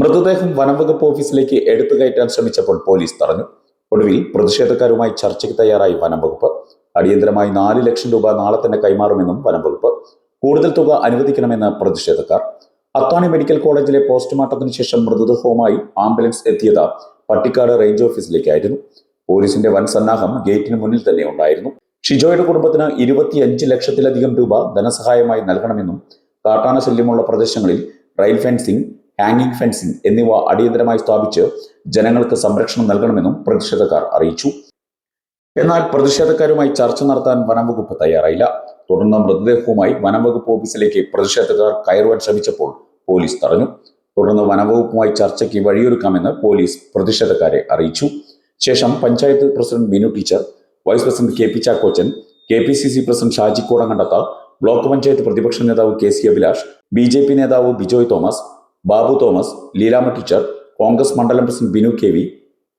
മൃതദേഹം വനംവകുപ്പ് ഓഫീസിലേക്ക് എടുത്തു കയറ്റാൻ ശ്രമിച്ചപ്പോൾ പോലീസ് തടഞ്ഞു. ഒടുവിൽ പ്രതിഷേധക്കാരുമായി ചർച്ചയ്ക്ക് തയ്യാറായി വനംവകുപ്പ്. അടിയന്തരമായി നാല് ലക്ഷം രൂപ നാളെ തന്നെ കൈമാറുമെന്നും വനംവകുപ്പ്. കൂടുതൽ തുക അനുവദിക്കണമെന്ന് പ്രതിഷേധക്കാർ. അത്താണി മെഡിക്കൽ കോളേജിലെ പോസ്റ്റ്മോർട്ടത്തിന് ശേഷം മൃതദേഹവുമായി ആംബുലൻസ് എത്തിയത് പട്ടിക്കാട് റേഞ്ച് ഓഫീസിലേക്കായിരുന്നു. പോലീസിന്റെ വൻ സന്നാഹം ഗേറ്റിന് മുന്നിൽ തന്നെ ഉണ്ടായിരുന്നു. ഷിജോയുടെ കുടുംബത്തിന് ഇരുപത്തിയഞ്ച് ലക്ഷത്തിലധികം രൂപ ധനസഹായമായി നൽകണമെന്നും കാട്ടാന ശല്യമുള്ള പ്രദേശങ്ങളിൽ റെയിൽ ഫെൻസിംഗ് ഹാങ്ങിംഗ് ഫെൻസിംഗ് എന്നിവ അടിയന്തരമായി സ്ഥാപിച്ച് ജനങ്ങൾക്ക് സംരക്ഷണം നൽകണമെന്നും പ്രതിഷേധക്കാർ അറിയിച്ചു. എന്നാൽ പ്രതിഷേധക്കാരുമായി ചർച്ച നടത്താൻ വനംവകുപ്പ് തയ്യാറായില്ല. തുടർന്ന് മൃതദേഹവുമായി വനംവകുപ്പ് ഓഫീസിലേക്ക് പ്രതിഷേധക്കാർ കയറുവാൻ ശ്രമിച്ചപ്പോൾ പോലീസ് തടഞ്ഞു. തുടർന്ന് വനംവകുപ്പുമായി ചർച്ചയ്ക്ക് വഴിയൊരുക്കാമെന്ന് പോലീസ് പ്രതിഷേധക്കാരെ അറിയിച്ചു. ശേഷം panchayat president Binu teacher vice president K P Chakochan K P C C president Shaji Kodankandath block panchayat പ്രതിപക്ഷ നേതാവ് K C Abhilash B J P നേതാവ് ബിജോയ് തോമസ് ബാബു തോമസ് ലീലാമ ടീച്ചർ കോൺഗ്രസ് മണ്ഡലം president Binu K V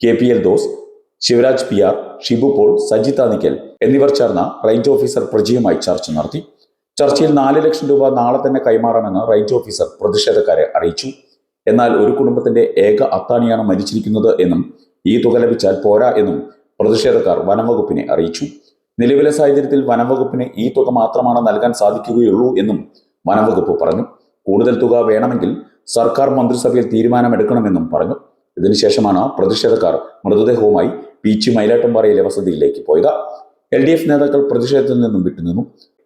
K P L Doss Sivaraj P R Shibu Paul Sajith nickel എന്നിവർ ചേർന്ന range officer പ്രജിയുമായി ചർച്ച നടത്തി. ചർച്ചയിൽ നാല് ലക്ഷം രൂപ നാളെ തന്നെ കൈമാറാമെന്ന് റേഞ്ച് ഓഫീസർ പ്രതിഷേധക്കാരെ അറിയിച്ചു. എന്നാൽ ഒരു കുടുംബത്തിന്റെ ഏക അത്താണിയാണ് മരിച്ചിരിക്കുന്നത് എന്നും ഈ തുക ലഭിച്ചാൽ പോരാ എന്നും പ്രതിഷേധക്കാർ വനംവകുപ്പിനെ അറിയിച്ചു. നിലവിലെ സാഹചര്യത്തിൽ വനംവകുപ്പിന് ഈ തുക മാത്രമാണ് നൽകാൻ സാധിക്കുകയുള്ളൂ എന്നും വനംവകുപ്പ് പറഞ്ഞു. കൂടുതൽ തുക വേണമെങ്കിൽ സർക്കാർ മന്ത്രിസഭയിൽ തീരുമാനമെടുക്കണമെന്നും പറഞ്ഞു ഇതിനുശേഷമാണ് പ്രതിഷേധക്കാർ മൃതദേഹവുമായി പീച്ചി മയിലാട്ടംപാറയിലെ വസതിയിലേക്ക് പോയത് എൽ ഡി എഫ് നേതാക്കൾ പ്രതിഷേധത്തിൽ നിന്നും വിട്ടുനിന്നു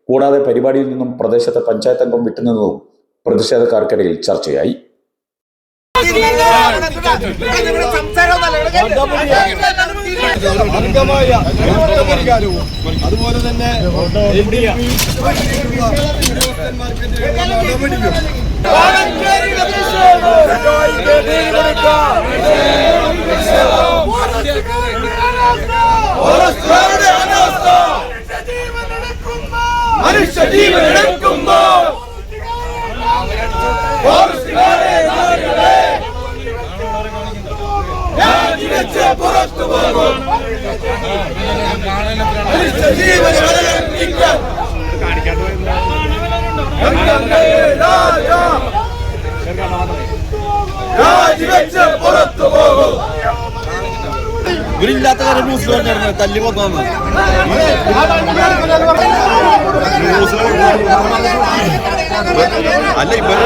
കൂടാതെ പരിപാടിയിൽ നിന്നും പ്രദേശത്തെ പഞ്ചായത്ത് അംഗം വിട്ടുനിന്നതും പ്രതിഷേധക്കാർക്കിടയിൽ ചർച്ചയായി അതുപോലെ തന്നെ മനുഷ്യ ജീവൻ രാജിവെച്ച് പുറത്തു പോകും മനുഷ്യ ജീവൻ രാജാ രാജിവെച്ച് പുറത്തു പോകും. ഇവരില്ലാത്ത കാര്യം ന്യൂസ് പറഞ്ഞായിരുന്നു തല്ലി കൊന്നു അല്ല ഇവരെ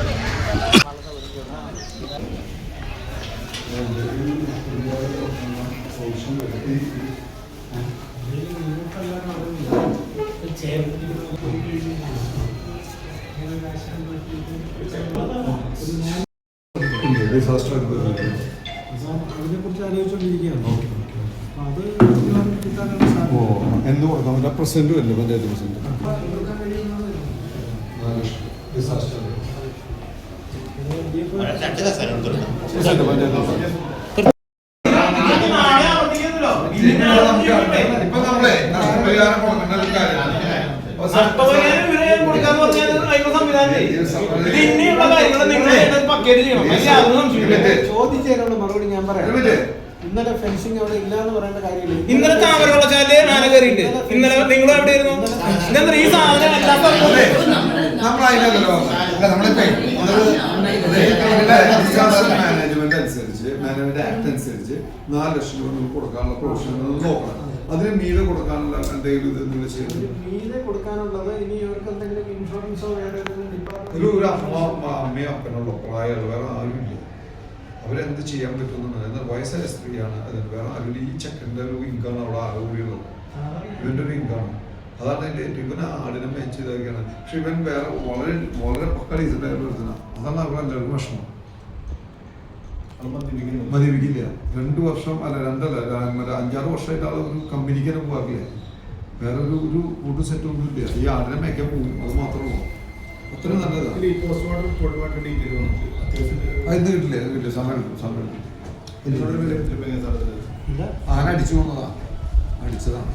ഡിസാസ്റ്റർ അതിനെക്കുറിച്ച് ആലോചിച്ചുകൊണ്ടിരിക്കുകയാണ് അപ്പൊ അത് ഓ എന്ന് പറ്റില്ല പ്രസിഡന്റും അല്ലേ panchayat president? Disaster panchayat president ചോദിച്ചതിനുള്ള മറുപടി ഞാൻ പറയാം. ഇന്നലെ ഫെൻസിങ് അവിടെ ഇല്ല എന്ന് പറയേണ്ട കാര്യമില്ല. ഇന്നലെ താമരവെള്ളച്ചാലിൽ ആന കയറിയിട്ട് ഇന്നലെ നിങ്ങൾ എവിടെയായിരുന്നു? ഇന്നെന്താ ഈ സാധനം മാനേജ്മെന്റ് അനുസരിച്ച് മാനേജ്മെന്റ് ആക്ട് അനുസരിച്ച് നാല് ലക്ഷം രൂപ നമുക്ക് കൊടുക്കാനുള്ള പ്രൊവിഷൻ നോക്കണം. അതിന് മീതെ കൊടുക്കാനുള്ള എന്തെങ്കിലും ഇത് നിങ്ങൾ ചെയ്യുന്നത്? മീതെ കൊടുക്കാനുള്ളത് ഇനി ഇവർക്ക് എന്തെങ്കിലും ഇൻഷുറൻസോ വേറെ ഏതെങ്കിലും ഒരു ഡിപ്പാർട്ട്മെന്റ് ഒരു അമ്മ അമ്മയോ അപ്പനുള്ള പ്രായമുള്ള വേറെ ആരുമില്ല. അവരെന്ത് ചെയ്യാൻ പറ്റുമെന്ന് എന്നാൽ വയസ്സായ സ്ത്രീയാണ് അതിന് വേറെ ആരും ഈ ചെക്കന്റെ ഒരു ഇൻകാണ് അവിടെ ആകെ കൂടിയുള്ളത് ഇവന്റെ ഒരു ഇൻകാണ് അതാണ് എന്റെ ഇവൻ ഇവനെ ആടിനെ മേച്ച് ഇതാക്കിയാണ് പക്ഷെ ഇവൻ വേറെ വളരെ വളരെ പക്കാളി ഇതിന്റെ അതാണ് അവരുടെ എല്ലാവർക്കും വിഷമം മതിപ്പിക്കില്ല രണ്ടു വർഷം അല്ല രണ്ടല്ല മറ്റേ അഞ്ചാറ് വർഷമായിട്ട് ആൾ ഒരു കമ്പനിക്ക് തന്നെ പോകാറില്ല വേറെ ഒരു ഒരു ഫുഡ് സെറ്റ് ഒന്നും ഇല്ല. ഈ ആടിനെ മേക്കാൻ പോകും അത് മാത്രമേ ഉള്ളൂ. അത്രയും നല്ലതാണ് ഇന്ന് കിട്ടില്ല അത് കിട്ടില്ല. സമയം കിട്ടും സമയം കിട്ടും. ആന അടിച്ചു പോകുന്നതാ അടിച്ചതാണ്.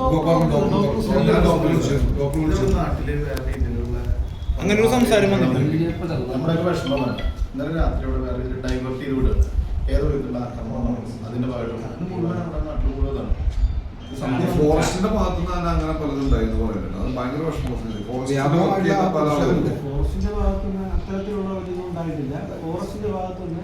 ഡോക്ടർ ഡോക്ടർ ഡോക്ടർ അങ്ങനെ ഒരു സംസാരം നമ്മുടെ ഒരു വിഷമമാണ് ഇന്നലെ രാത്രി ഇവിടെ വേറെ ഒരു ഡൈവേർട്ട് ചെയ്ത് വിടുക ഏതോ വിധത്തിലുള്ള ആക്രമണമാണ് അതിന്റെ ഭാഗമായിട്ട് അത് മുഴുവൻ നമ്മുടെ നാട്ടിൽ കൂടുതലാണ് ഫോറസ്റ്റിന്റെ ഭാഗത്തു നിന്ന് അങ്ങനെ പലതും ഉണ്ടായിരുന്നു പറയുന്നുണ്ട്. അത് ഭയങ്കര വിഷമം ഫോറസ്റ്റ് വ്യാപകമായിട്ടുള്ള പല ആളുകളുണ്ട് ഭാഗത്തുനിന്ന് അത്തരത്തിലുള്ള ഒരു ഉണ്ടായിട്ടില്ല. ഫോറസ്റ്റിന്റെ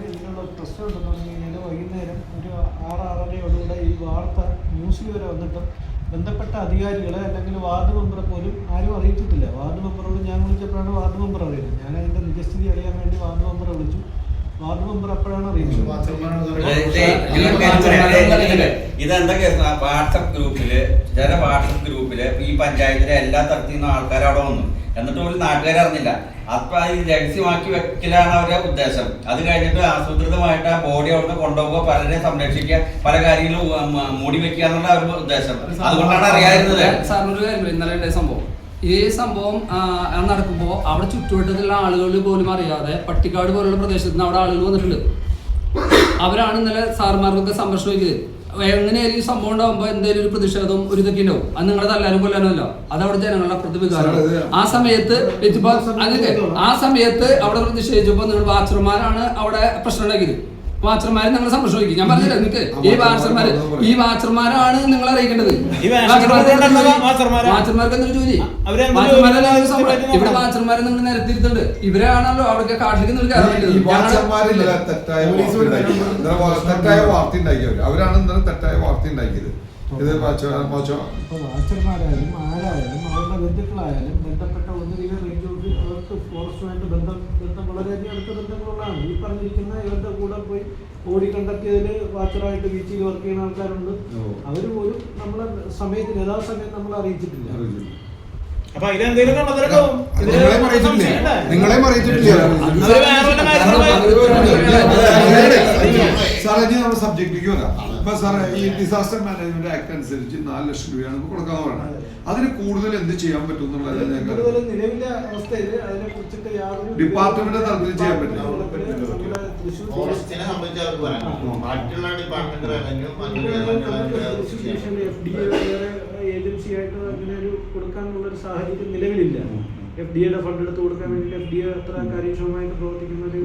ഇതിനുള്ള പ്രശ്നം ഉണ്ടെന്ന് പറഞ്ഞു കഴിഞ്ഞാൽ വൈകുന്നേരം ഒരു ആറ് ആറരയോടുകൂടെ ഈ വാർത്ത ന്യൂസിൽ വരെ വന്നിട്ടും ബന്ധപ്പെട്ട അധികാരികളെ അല്ലെങ്കിൽ വാർഡ് മെമ്പറെ പോലും ആരും അറിയിച്ചിട്ടില്ല. വാർഡ് മെമ്പറോട് ഞാൻ വിളിച്ചപ്പോഴാണ് വാർഡ് മെമ്പർ അറിയുന്നത്. ഞാൻ അതിന്റെ നിജസ്ഥിതി അറിയാൻ വേണ്ടി വാർഡ് മെമ്പറെ വിളിച്ചു. വാർഡ് മെമ്പർ അപ്പോഴാണ് വാട്സപ്പ് ഗ്രൂപ്പിൽ ഗ്രൂപ്പിൽ ഈ പഞ്ചായത്തിലെ എല്ലാ തരത്തിൽ നിന്നും ആൾക്കാർ അവിടെ വന്നു. എന്നിട്ട് ഒരു നാട്ടുകാരെ അറിഞ്ഞില്ല. അപ്പൊ ഈ രഹസ്യമാക്കി വെക്കലാണ് അവരുടെ ഉദ്ദേശം. അത് കഴിഞ്ഞിട്ട് ആസൂത്രിതമായിട്ട് ആ ബോഡി അവിടുന്ന് കൊണ്ടുപോകുക പലരെ സംരക്ഷിക്കുക പല കാര്യങ്ങളും മൂടി വെക്കുക എന്നുള്ള അവരുടെ ഉദ്ദേശം. അതുകൊണ്ടാണ് അറിയാതിരുന്നത്. സാറിനൊരു കാര്യം ഇന്നലെ സംഭവം. ഈ സംഭവം നടക്കുമ്പോൾ അവിടെ ചുറ്റുവട്ടത്തുള്ള ആളുകൾ പോലും അറിയാതെ പട്ടിക്കാട് പോലുള്ള പ്രദേശത്ത് നിന്ന് അവിടെ ആളുകൾ വന്നിട്ടുണ്ട്. അവരാണ് ഇന്നലെ സാർമാർക്കൊക്കെ സംരക്ഷണം വയ്ക്കുന്നത് എങ്ങനെയായിരിക്കും സംഭവം ഉണ്ടാകുമ്പോൾ എന്തെങ്കിലും ഒരു പ്രതിഷേധവും ഒരു ഇതൊക്കെ ഉണ്ടാവും? അത് നിങ്ങളെ തല്ലാനും കൊല്ലാനും അല്ല അത് അവിടെ ജനങ്ങളുടെ പ്രതിവികാരം. ആ സമയത്ത് ആ സമയത്ത് അവിടെ പ്രതിഷേധിച്ചപ്പോൾ നിങ്ങൾ വാച്ചർമാരാണ് അവിടെ പ്രശ്നം ഉണ്ടാക്കിയത്. വാച്ചർമാരെ നിങ്ങൾ സംരക്ഷിക്കും ഞാൻ പറഞ്ഞില്ല നിങ്ങക്ക് ഈ വാച്ചർമാര് ഈ വാച്ചർമാരാണ് നിങ്ങൾ അറിയിക്കേണ്ടത്. വാച്ചർമാർക്ക് എന്തൊരു ജോലി? ഇവിടെ വാച്ചർമാരെ നിങ്ങൾ നിരത്തിരുത്തുണ്ട് ഇവരാണല്ലോ അവിടെ കാട്ടിലേക്ക് തെറ്റായ വാർത്ത ഉണ്ടാക്കിയവര്. അവരാണ് ഇന്നലെ തെറ്റായ വാർത്ത ഉണ്ടാക്കിയത്. ഇത് വാച്ച- വാച്ച- ഇപ്പോൾ വാച്ചർമാരായാലും ആരായാലും അവരുടെ ബന്ധുക്കളായാലും ബന്ധപ്പെട്ട ഫോറസ്റ്റുമായിട്ട് ബന്ധം ബന്ധം വളരെയധികം അടുത്ത ബന്ധങ്ങളുള്ളതാണ് ഈ പറഞ്ഞിരിക്കുന്ന ഇവരുടെ കൂടെ പോയി ഓടി കണ്ടെത്തിയതിൽ വാച്ചറായിട്ട് ബീച്ചിൽ വർക്ക് ചെയ്യുന്ന ആൾക്കാരുണ്ട്. അവർ പോലും നമ്മളെ സമയത്തിന് യഥാസമയം നമ്മളെ അറിയിച്ചിട്ടില്ല അറിയിച്ചു. അപ്പൊ നിങ്ങളെ അറിയിച്ചിട്ടില്ല നിങ്ങളെ അറിയിച്ചിട്ടില്ല വേറെ വല്ല കാര്യങ്ങളും സാറേ ഇനി നമ്മുടെ സബ്ജക്റ്റിലേക്ക് വരാം. ഇപ്പൊ സാറേ ഈ ഡിസാസ്റ്റർ മാനേജ്മെന്റ് ആക്ട് അനുസരിച്ച് നാല് ലക്ഷം രൂപയാണ് ഇപ്പൊ പറയുന്നത് അതിന് കൂടുതൽ എന്ത് ചെയ്യാൻ പറ്റും ഡിപ്പാർട്ട്മെന്റ് തലത്തിൽ ചെയ്യാൻ പറ്റില്ല. നമ്മുടെ തൃശ്ശൂർ ഫോറസ്റ്റിനെ സംബന്ധിച്ച് അവർക്ക് പറയാം. മറ്റുള്ള ഡിപ്പാർട്ട്മെന്റ് അല്ലെങ്കിൽ മറ്റുള്ള എഫ് ഡി എ വേറെ ഏജൻസി ആയിട്ട് അങ്ങനെ ഒരു കൊടുക്കാനുള്ള ഒരു സാഹചര്യം നിലവിലില്ല. എഫ് ഡി എയുടെ ഫണ്ട് എടുത്ത് കൊടുക്കാൻ വേണ്ടി എഫ് ഡി എ അത്ര കാര്യക്ഷമമായിട്ട് പ്രവർത്തിക്കുന്ന ഒരു.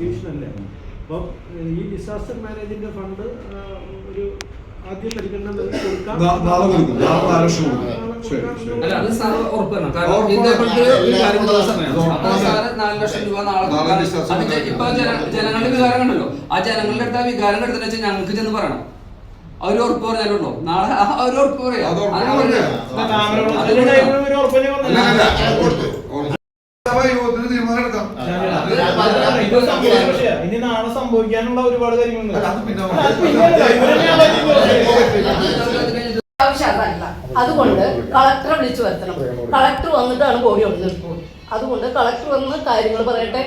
ഡിവിഷനല്ല. അപ്പം ഈ ഡിസാസ്റ്റർ മാനേജിന്റെ ഫണ്ട് ഒരു ആദ്യം പരിഗണന നൽകി കൊടുക്കാം. ലക്ഷം. അല്ല അത് സാർ കാരണം സാറ് നാല് രൂപ നാളെ ഇപ്പൊ ജനങ്ങളുടെ വികാരം കണ്ടല്ലോ ആ ജനങ്ങളുടെ അടുത്ത് ആ വികാരം എടുത്തിട്ട് വെച്ചാൽ ഞങ്ങൾക്ക് ചെന്ന് പറയണം. അവർ ഉറപ്പ് പറഞ്ഞാലുണ്ടോ നാളെ ആ ഒരു ഉറപ്പ് പറയാം അത് ഉറപ്പ് അത് അവർ പറയാം. താമര അതിലൂടെ ഒരു ഉറപ്പിനെ അല്ല, അല്ല, വന്നില്ല. അത് കൊടുത്തു. ഉറപ്പ്. സഭ യോഗത്തിന് തീരുമാനം എടുക്കാം ഇത് സംഭവിച്ച വിഷയാ. ഇനി നാളെ സംഭവിക്കാനുള്ള ഒരുപാട് കാര്യങ്ങളുണ്ട് അല്ല, അത് പിന്നെ അത് പിന്നെയല്ല, ഇവരെന്നെയാണ് ഇതിന്റെ ആവശ്യം അതല്ല അതുകൊണ്ട് കളക്ടറെ വിളിച്ചു വരുത്തണം കളക്ടർ വന്നിട്ടാണ് ബോഡി ഒന്ന് അതുകൊണ്ട് കളക്ടർ വന്ന് കാര്യങ്ങൾ പറയട്ടെ.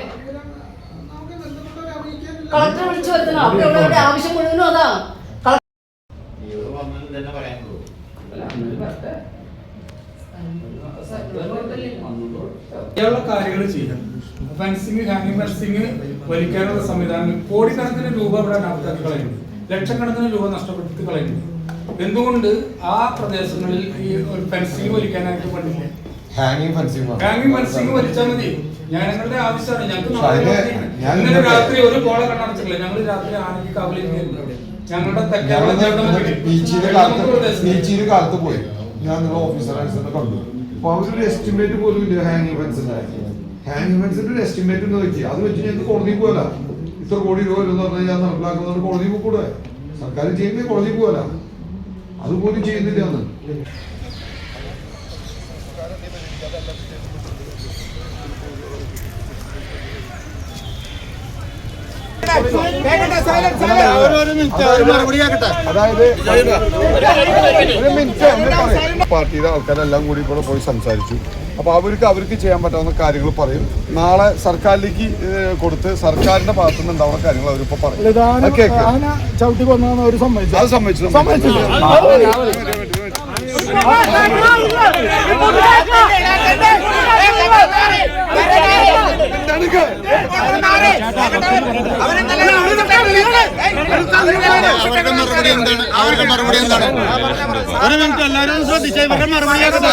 കളക്ടറെ വിളിച്ചു വരുത്തണം അവിടെ ഉള്ളവരുടെ ആവശ്യം മുഴുവനും അതാ ഇവർ വന്നത് തന്നെ പറയാനുള്ളൂ ഇങ്ങനെയുള്ള കാര്യങ്ങൾ ചെയ്യാം ഫെൻസിങ് ഹാങ്ങിങ് ഫെൻസിങ് വലിക്കാനുള്ള സംവിധാനം. കോടിക്കണക്കിന് രൂപ ഇവിടെ നടത്താൻ കളയുന്നു. ലക്ഷക്കണക്കിന് രൂപ നഷ്ടപ്പെടുത്തി കളയുന്നു. എന്തുകൊണ്ട് ആ പ്രദേശങ്ങളിൽ ഈ ഒരു ഫെൻസിങ് വലിക്കാനായിട്ട് പറ്റില്ല ഹാങ്ങിങ് ഫെൻസിങ് ഹാങ്ങിങ് ഫെൻസിങ് വലിച്ചാൽ മതി. ഞങ്ങളുടെ ആവശ്യമാണ്. ഞങ്ങൾക്ക് ഞാൻ ഇന്നലെ രാത്രി ഒരു കോള കണ്ണടച്ചില്ല ഞങ്ങൾ രാത്രി ആനയ്ക്ക് കവലിരിക്കുന്നു ഞങ്ങളുടെ തെക്കേ കാലത്ത് പോയി. ഞാൻ നിങ്ങളുടെ ഓഫീസറെ കണ്ടു. അപ്പൊ അവരൊരു എസ്റ്റിമേറ്റ് പോലും ഇല്ല ഹാങ് ഫെൻസിന്റെ ഹാങ് ഇവൻസിന്റെ ഒരു എസ്റ്റിമേറ്റ് എന്ന് വെച്ചാൽ അത് വെച്ച് ഞങ്ങൾക്ക് കോടതി പോകല ഇത്ര കോടി രൂപ എന്ന് പറഞ്ഞാൽ ഞാൻ നടപ്പിലാക്കുന്നത് കോടതി പോകൂടെ സർക്കാർ ചെയ്യുന്നത് കോടതി പോകല അതുപോലും ചെയ്യുന്നില്ല അന്ന്. അതായത് ഒരു മിനിറ്റ് പാർട്ടിയുടെ ആൾക്കാരെല്ലാം കൂടി ഇവിടെ പോയി സംസാരിച്ചു അപ്പൊ അവർക്ക് അവർക്ക് ചെയ്യാൻ പറ്റാവുന്ന കാര്യങ്ങൾ പറയും നാളെ സർക്കാരിലേക്ക് കൊടുത്ത് സർക്കാരിന്റെ ഭാഗത്തു നിന്ന് ഉണ്ടാവുന്ന കാര്യങ്ങൾ അവരിപ്പോ പറയും അത് സമ്മതിച്ചു സമ്മതിച്ചു അവരുടെ മറുപടി എന്താണ് അവരുടെ മറുപടി എന്താണ് ഒരു മിനിറ്റ് എല്ലാവരും ശ്രദ്ധിച്ച ഇവരുടെ മറുപടി ആക്കട്ടെ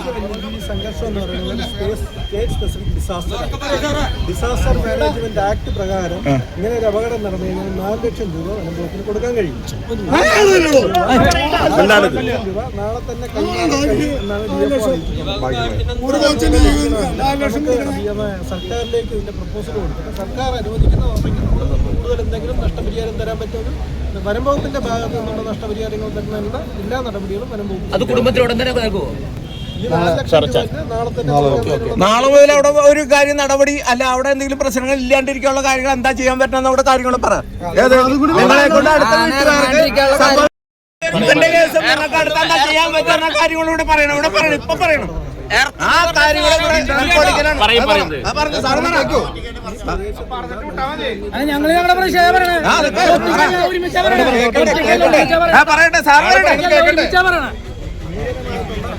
ഈ സംഘർഷം എന്ന് പറയുന്നത് state specific disaster disaster management act പ്രകാരം ഇങ്ങനെ ഒരു അപകടം നടന്നു കഴിഞ്ഞാൽ നാല് ലക്ഷം രൂപ അനുഭവത്തിന് കൊടുക്കാൻ കഴിയും. ലക്ഷം രൂപ നാളെ തന്നെ. സർക്കാരിലേക്ക് ഇതിന്റെ പ്രപ്പോസൽ കൊടുത്തിട്ട് സർക്കാർ അനുവദിക്കുന്ന കൂടുതൽ എന്തെങ്കിലും നഷ്ടപരിഹാരം തരാൻ പറ്റുമെന്ന് വനം വകുപ്പിന്റെ ഭാഗത്ത് നിന്നുള്ള നഷ്ടപരിഹാരങ്ങൾ തരുന്നതിനുള്ള എല്ലാ നടപടികളും വനം വകുപ്പ് അത് കുടുംബത്തിനോട് തന്നെ നൽകുമോ നാളെ മുതൽ അവിടെ ഒരു കാര്യം നടപടി അല്ല അവിടെ എന്തെങ്കിലും പ്രശ്നങ്ങൾ ഇല്ലാണ്ടിരിക്കാനുള്ള കാര്യങ്ങൾ എന്താ ചെയ്യാൻ പറ്റുന്ന അവിടെ കാര്യങ്ങൾ പറ? നിങ്ങളെ കൊണ്ട് അടുത്ത വീട്ടുകാർക്ക് ചെയ്യാൻ പറ്റുന്ന കാര്യങ്ങൾ ഇവിടെ പറയണം ഇവിടെ പറയണം ഇപ്പൊ പറയണം. ആ കാര്യങ്ങൾ നടക്കൂ. ആ, പറയണം. ആ, പറയട്ടെ സാർ പറയട്ടെ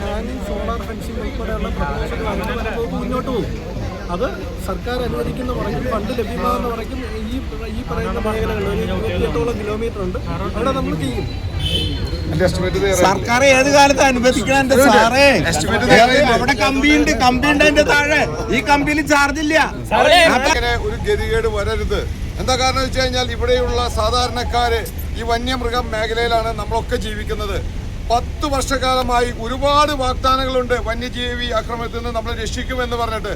ഹാങ്ങിങ് സോളാർ ഫെൻസിംഗ് ഉൾപ്പെടെയുള്ള പ്രപ്പോസൽ വന്നിട്ട് വനംവകുപ്പ് മുന്നോട്ട് പോകും. അത് സർക്കാർ അനുവദിക്കുന്ന പറയും ഫണ്ട് ലഭ്യമാകുന്ന പറയും ഈ ഈ പറയുന്ന മേഖലകൾ ഒരു ഇരുപത്തിയെട്ടോളം കിലോമീറ്റർ ഉണ്ട്. അവിടെ നമ്മൾ ചെയ്യും. സർക്കാർ ഏത് കാലത്ത് അനുവദിക്കണം സാറേ? അവിടെ കമ്പിയുണ്ട് കമ്പിയുണ്ട് അതിന്റെ താഴെ. ഈ കമ്പിയിൽ ചാർജ് ഇല്ല. ഒരു ഗതികേട് വരരുത്. എന്താ കാരണം വെച്ച് കഴിഞ്ഞാൽ ഇവിടെയുള്ള സാധാരണക്കാര് ഈ വന്യമൃഗം മേഖലയിലാണ് നമ്മളൊക്കെ ജീവിക്കുന്നത്. പത്ത് വർഷക്കാലമായി ഒരുപാട് വാഗ്ദാനങ്ങളുണ്ട് വന്യജീവി ആക്രമണത്തിൽ നിന്ന് നമ്മളെ രക്ഷിക്കുമെന്ന് പറഞ്ഞിട്ട്.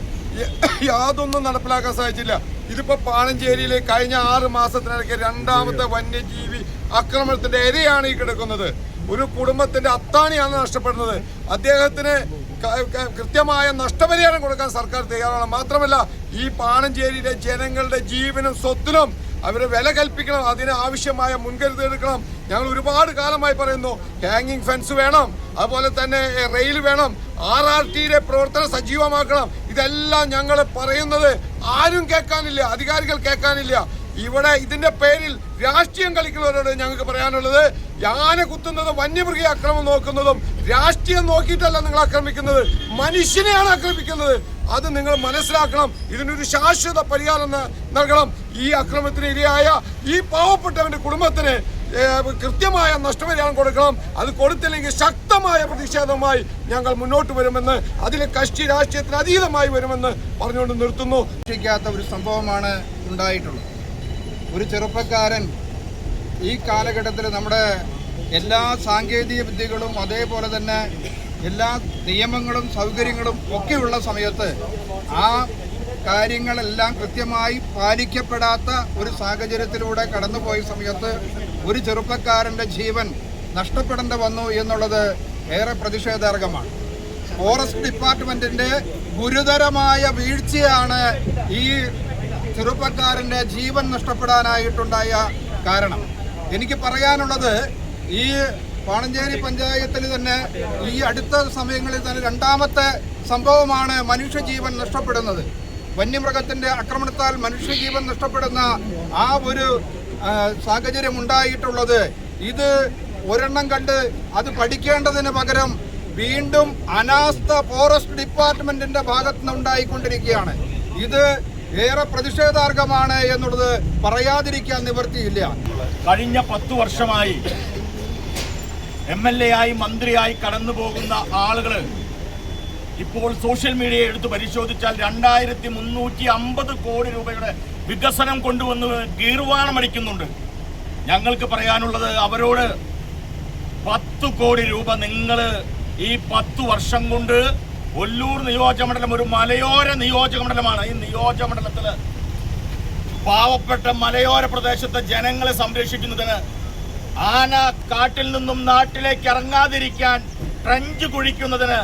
യാതൊന്നും നടപ്പിലാക്കാൻ സാധിച്ചില്ല. ഇതിപ്പോ പാണഞ്ചേരിയിലെ കഴിഞ്ഞ ആറ് മാസത്തിനിടയ്ക്ക് രണ്ടാമത്തെ വന്യജീവി ആക്രമണത്തിന്റെ ഇരയാണ് ഈ കിടക്കുന്നത്. ഒരു കുടുംബത്തിന്റെ അത്താണിയാണ് നഷ്ടപ്പെടുന്നത്. അദ്ദേഹത്തിന് കൃത്യമായ നഷ്ടപരിഹാരം കൊടുക്കാൻ സർക്കാർ തയ്യാറാണ്. മാത്രമല്ല ഈ പാണഞ്ചേരിയിലെ ജനങ്ങളുടെ ജീവനും സ്വത്തിനും അവരെ വില കൽപ്പിക്കണം അതിന് ആവശ്യമായ മുൻകരുതൽ എടുക്കണം. ഞങ്ങൾ ഒരുപാട് കാലമായി പറയുന്നു ഹാങ്ങിങ് ഫെൻസ് വേണം അതുപോലെ തന്നെ റെയിൽ വേണം ആർ ആർ ടിയുടെ പ്രവർത്തനം സജീവമാക്കണം. ഇതെല്ലാം ഞങ്ങൾ പറയുന്നത് ആരും കേൾക്കാനില്ല അധികാരികൾ കേൾക്കാനില്ല. ഇവിടെ ഇതിന്റെ പേരിൽ രാഷ്ട്രീയം കളിക്കുന്നവരോട് ഞങ്ങൾക്ക് പറയാനുള്ളത് യാന കുത്തുന്നതും വന്യമൃഗ അക്രമം നോക്കുന്നതും രാഷ്ട്രീയം നോക്കിയിട്ടല്ല നിങ്ങൾ ആക്രമിക്കുന്നത് മനുഷ്യനെയാണ് ആക്രമിക്കുന്നത്. അത് നിങ്ങൾ മനസ്സിലാക്കണം. ഇതിനൊരു ശാശ്വത പരിഹാരം നൽകണം. ഈ അക്രമത്തിന് ഇരയായ ഈ പാവപ്പെട്ടവന്റെ കുടുംബത്തിന് കൃത്യമായ നഷ്ടപരിഹാരം കൊടുക്കണം. അത് കൊടുത്തില്ലെങ്കിൽ ശക്തമായ പ്രതിഷേധവുമായി ഞങ്ങൾ മുന്നോട്ട് വരുമെന്ന് അതിലെ കക്ഷി രാഷ്ട്രീയത്തിന് അതീതമായി വരുമെന്ന് പറഞ്ഞുകൊണ്ട് നിർത്തുന്നു. രക്ഷിക്കാത്ത ഒരു സംഭവമാണ് ഉണ്ടായിട്ടുള്ളത്. ഒരു ചെറുപ്പക്കാരൻ ഈ കാലഘട്ടത്തിൽ നമ്മുടെ എല്ലാ സാങ്കേതിക വിദ്യകളും അതേപോലെ തന്നെ എല്ലാ നിയമങ്ങളും സൗകര്യങ്ങളും ഒക്കെയുള്ള സമയത്ത് ആ കാര്യങ്ങളെല്ലാം കൃത്യമായി പാലിക്കപ്പെടാത്ത ഒരു സാഹചര്യത്തിലൂടെ കടന്നുപോയ സമയത്ത് ഒരു ചെറുപ്പക്കാരന്റെ ജീവൻ നഷ്ടപ്പെടേണ്ടി വന്നു എന്നുള്ളത് ഏറെ പ്രതിഷേധാർഹമാണ്. ഫോറസ്റ്റ് ഡിപ്പാർട്ട്മെന്റിന്റെ ഗുരുതരമായ വീഴ്ചയാണ് ഈ ചെറുപ്പക്കാരന്റെ ജീവൻ നഷ്ടപ്പെടാനായിട്ടുണ്ടായ കാരണം. എനിക്ക് പറയാനുള്ളത് ഈ പാണഞ്ചേരി പഞ്ചായത്തിൽ തന്നെ ഈ അടുത്ത സമയങ്ങളിൽ തന്നെ രണ്ടാമത്തെ സംഭവമാണ് മനുഷ്യജീവൻ നഷ്ടപ്പെടുന്നത്. വന്യമൃഗത്തിന്റെ ആക്രമണത്താൽ മനുഷ്യജീവൻ നഷ്ടപ്പെടുന്ന ആ ഒരു സാഹചര്യം ഉണ്ടായിട്ടുള്ളത്. ഇത് ഒരെണ്ണം കണ്ട് അത് പഠിക്കേണ്ടതിന് പകരം വീണ്ടും അനാസ്ഥ ഫോറസ്റ്റ് ഡിപ്പാർട്ട്മെന്റിന്റെ ഭാഗത്ത് നിന്ന് ഉണ്ടായിക്കൊണ്ടിരിക്കുകയാണ്. ഇത് ഏറെ പ്രതിഷേധാർഹമാണ് എന്നുള്ളത് പറയാതിരിക്കാൻ നിവൃത്തിയില്ല. കഴിഞ്ഞ പത്തു വർഷമായി എം എൽ എ ആയി മന്ത്രിയായി കടന്നു പോകുന്ന ആളുകൾ ഇപ്പോൾ സോഷ്യൽ മീഡിയ എടുത്ത് പരിശോധിച്ചാൽ രണ്ടായിരത്തി മുന്നൂറ്റി അമ്പത് കോടി രൂപയുടെ വികസനം കൊണ്ടുവന്ന് ഗീർവാണമടിക്കുന്നുണ്ട്. ഞങ്ങൾക്ക് പറയാനുള്ളത് അവരോട് പത്ത് കോടി രൂപ നിങ്ങൾ ഈ പത്തു വർഷം കൊണ്ട് ഒല്ലൂർ നിയോജകമണ്ഡലം ഒരു മലയോര നിയോജകമണ്ഡലമാണ് ഈ നിയോജകമണ്ഡലത്തിൽ പാവപ്പെട്ട മലയോര പ്രദേശത്തെ ജനങ്ങളെ സംരക്ഷിക്കുന്നതിന് ആന കാട്ടിൽ നിന്നും നാട്ടിലേക്ക് ഇറങ്ങാതിരിക്കാൻ ട്രഞ്ച് കുഴിക്കുന്നതിന്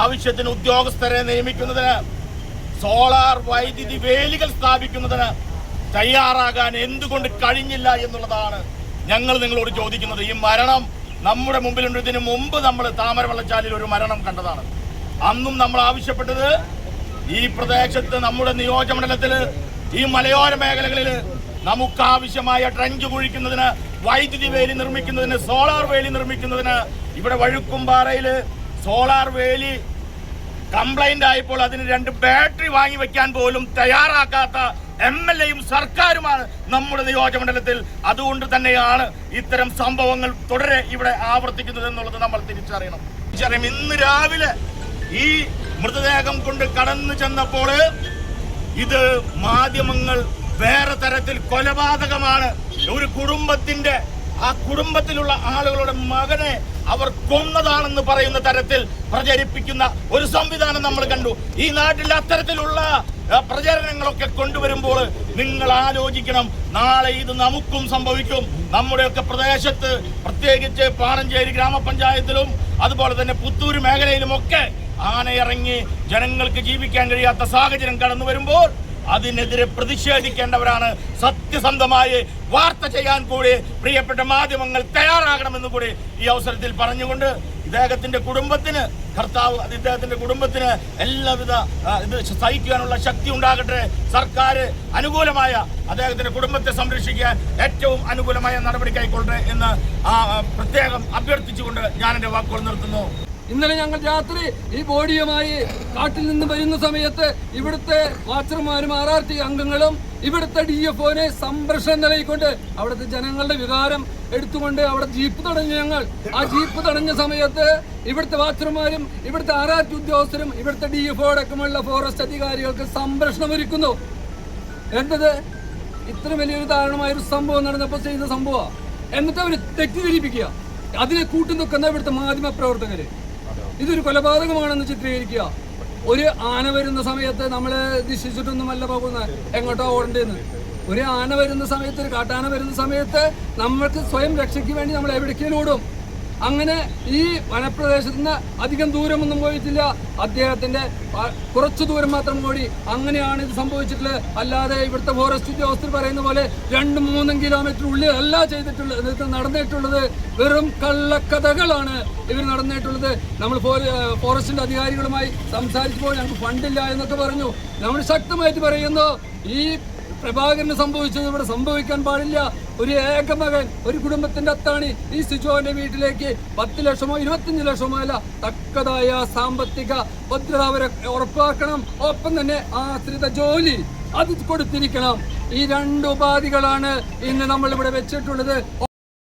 ആവശ്യത്തിന് ഉദ്യോഗസ്ഥരെ നിയമിക്കുന്നതിന് സോളാർ വൈദ്യുതി വേലികൾ സ്ഥാപിക്കുന്നതിന് തയ്യാറാകാൻ എന്തുകൊണ്ട് കഴിഞ്ഞില്ല എന്നുള്ളതാണ് ഞങ്ങൾ നിങ്ങളോട് ചോദിക്കുന്നത്. ഈ മരണം നമ്മുടെ മുമ്പിലുണ്ട്. ഇതിനു മുമ്പ് നമ്മൾ താമരവെള്ളച്ചാലിൽ ഒരു മരണം കണ്ടതാണ്. അന്നും നമ്മൾ ആവശ്യപ്പെട്ടത് ഈ പ്രദേശത്ത് നമ്മുടെ നിയോജകമണ്ഡലത്തിൽ ഈ മലയോര മേഖലകളിൽ നമുക്ക് ആവശ്യമായ ട്രഞ്ച് കുഴിക്കുന്നതിന് വൈദ്യുതി വേലി നിർമ്മിക്കുന്നതിന് സോളാർ വേലി നിർമ്മിക്കുന്നതിന് ഇവിടെ വഴുക്കുംപാറയിൽ സോളാർ വേലി കംപ്ലൈന്റ് ആയപ്പോൾ അതിന് രണ്ട് ബാറ്ററി വാങ്ങി വെക്കാൻ പോലും തയ്യാറാക്കാത്ത എം എൽ എയും സർക്കാരുമാണ് നമ്മുടെ നിയോജകമണ്ഡലത്തിൽ. അതുകൊണ്ട് തന്നെയാണ് ഇത്തരം സംഭവങ്ങൾ തുടരെ ഇവിടെ ആവർത്തിക്കുന്നത് എന്നുള്ളത് നമ്മൾ തിരിച്ചറിയണം. തിരിച്ചറിയാം ഇന്ന് രാവിലെ ഈ മൃതദേഹം കൊണ്ട് കടന്നു ചെന്നപ്പോൾ ഇത് മാധ്യമങ്ങൾ വേറെ തരത്തിൽ കൊലപാതകമാണ് ഒരു കുടുംബത്തിന്റെ ആ കുടുംബത്തിലുള്ള ആളുകളുടെ മകനെ അവർ കൊന്നതാണെന്ന് പറയുന്ന തരത്തിൽ പ്രചരിപ്പിക്കുന്ന ഒരു സംവിധാനം നമ്മൾ കണ്ടു. ഈ നാട്ടിൽ അത്തരത്തിലുള്ള പ്രചരണങ്ങളൊക്കെ കൊണ്ടുവരുമ്പോൾ നിങ്ങൾ ആലോചിക്കണം നാളെ ഇത് നമുക്കും സംഭവിക്കും. നമ്മുടെയൊക്കെ പ്രദേശത്ത് പ്രത്യേകിച്ച് പാറഞ്ചേരി ഗ്രാമപഞ്ചായത്തിലും അതുപോലെ തന്നെ പുത്തൂർ മേഖലയിലുമൊക്കെ ആനയിറങ്ങി ജനങ്ങൾക്ക് ജീവിക്കാൻ കഴിയാത്ത സാഹചര്യം കടന്നു വരുമ്പോൾ അതിനെതിരെ പ്രതിഷേധിക്കേണ്ടവരാണ്. സത്യസന്ധമായി വാർത്ത ചെയ്യാൻ കൂടി പ്രിയപ്പെട്ട മാധ്യമങ്ങൾ തയ്യാറാകണമെന്ന് കൂടി ഈ അവസരത്തിൽ പറഞ്ഞുകൊണ്ട് ഇദ്ദേഹത്തിന്റെ കുടുംബത്തിന് കർത്താവ് ഇദ്ദേഹത്തിന്റെ കുടുംബത്തിന് എല്ലാവിധ ഇത് സഹിക്കാനുള്ള ശക്തി ഉണ്ടാകട്ടെ. സർക്കാർ അനുകൂലമായ അദ്ദേഹത്തിന്റെ കുടുംബത്തെ സംരക്ഷിക്കാൻ ഏറ്റവും അനുകൂലമായ നടപടി കൈക്കൊള്ളട്ടെ എന്ന് പ്രത്യേകം അഭ്യർത്ഥിച്ചുകൊണ്ട് ഞാൻ എന്റെ വാക്കുകൾ നിർത്തുന്നു. ഇന്നലെ ഞങ്ങൾ രാത്രി ഈ ബോഡിയുമായി കാട്ടിൽ നിന്ന് വരുന്ന സമയത്ത് ഇവിടുത്തെ വാച്ചർമാരും ആർ ആർ ടി അംഗങ്ങളും ഇവിടുത്തെ ഡി എഫ് ഒനെ സംരക്ഷണം നിലയിക്കൊണ്ട് അവിടുത്തെ ജനങ്ങളുടെ വികാരം എടുത്തുകൊണ്ട് അവിടെ ജീപ്പ് തടഞ്ഞു ഞങ്ങൾ. ആ ജീപ്പ് തടഞ്ഞ സമയത്ത് ഇവിടുത്തെ വാച്ചർമാരും ഇവിടുത്തെ ആർ ആർ ടി ഉദ്യോഗസ്ഥരും ഇവിടുത്തെ ഡി എഫ് ഒടക്കമുള്ള ഫോറസ്റ്റ് അധികാരികൾക്ക് സംരക്ഷണം ഒരുക്കുന്നു. എന്തത് ഇത്ര വലിയൊരു ദാരുണമായ ഒരു സംഭവം നടന്നപ്പോൾ ചെയ്ത സംഭവമാണ് എന്നിട്ട് അവർ തെറ്റിദ്ധരിപ്പിക്കുക. അതിനെ കൂട്ടുനിൽക്കുന്ന ഇവിടുത്തെ മാധ്യമ പ്രവർത്തകര് ഇതൊരു കൊലപാതകമാണെന്ന് ചിത്രീകരിക്കുക. ഒരു ആന വരുന്ന സമയത്ത് നമ്മൾ ദിശിച്ചിട്ടൊന്നുമല്ല പോകുന്നത് എങ്ങോട്ടോ ഓടേണ്ടതെന്ന്. ഒരു ആന വരുന്ന സമയത്ത് ഒരു കാട്ടാന വരുന്ന സമയത്ത് നമ്മൾക്ക് സ്വയം രക്ഷയ്ക്ക് വേണ്ടി നമ്മൾ എവിടേക്കും ഓടും. അങ്ങനെ ഈ വനപ്രദേശത്ത് നിന്ന് അധികം ദൂരമൊന്നും പോയിട്ടില്ല. അദ്ദേഹത്തിന്റെ പ- കുറച്ചു ദൂരം മാത്രം ഓടി. അങ്ങനെയാണ് ഇത് സംഭവിച്ചിട്ടുള്ളത്. അല്ലാതെ ഇവിടുത്തെ ഫോറസ്റ്റ് ഉദ്യോഗസ്ഥർ പറയുന്ന പോലെ രണ്ട് മൂന്നും കിലോമീറ്റർ ഉള്ളിൽ അല്ല ചെയ്തിട്ടുള്ളത് നടന്നിട്ടുള്ളത് വെറും കള്ളക്കഥകളാണ് ഇവർ നടന്നിട്ടുള്ളത്. നമ്മൾ ഫോറസ്റ്റിന്റെ അധികാരികളുമായി സംസാരിച്ചപ്പോൾ ഞങ്ങൾക്ക് ഫണ്ടില്ല എന്നൊക്കെ പറഞ്ഞു. നമ്മൾ ശക്തമായിട്ട് പറയുന്നു ഈ പ്രഭാകരന് സംഭവിച്ചത് ഇവിടെ സംഭവിക്കാൻ പാടില്ല. ഒരു ഏക മകൻ ഒരു കുടുംബത്തിന്റെ അത്താണി ഈ സിജോന്റെ വീട്ടിലേക്ക് പത്ത് ലക്ഷമോ ഇരുപത്തിയഞ്ച് ലക്ഷമോ അല്ല തക്കതായ സാമ്പത്തിക ഭദ്രത അവരെ ഉറപ്പാക്കണം. ഒപ്പം തന്നെ ആശ്രിത ജോലി അത് കൊടുത്തിരിക്കണം. ഈ രണ്ട് ഉപാധികളാണ് ഇന്ന് നമ്മൾ ഇവിടെ വെച്ചിട്ടുള്ളത്.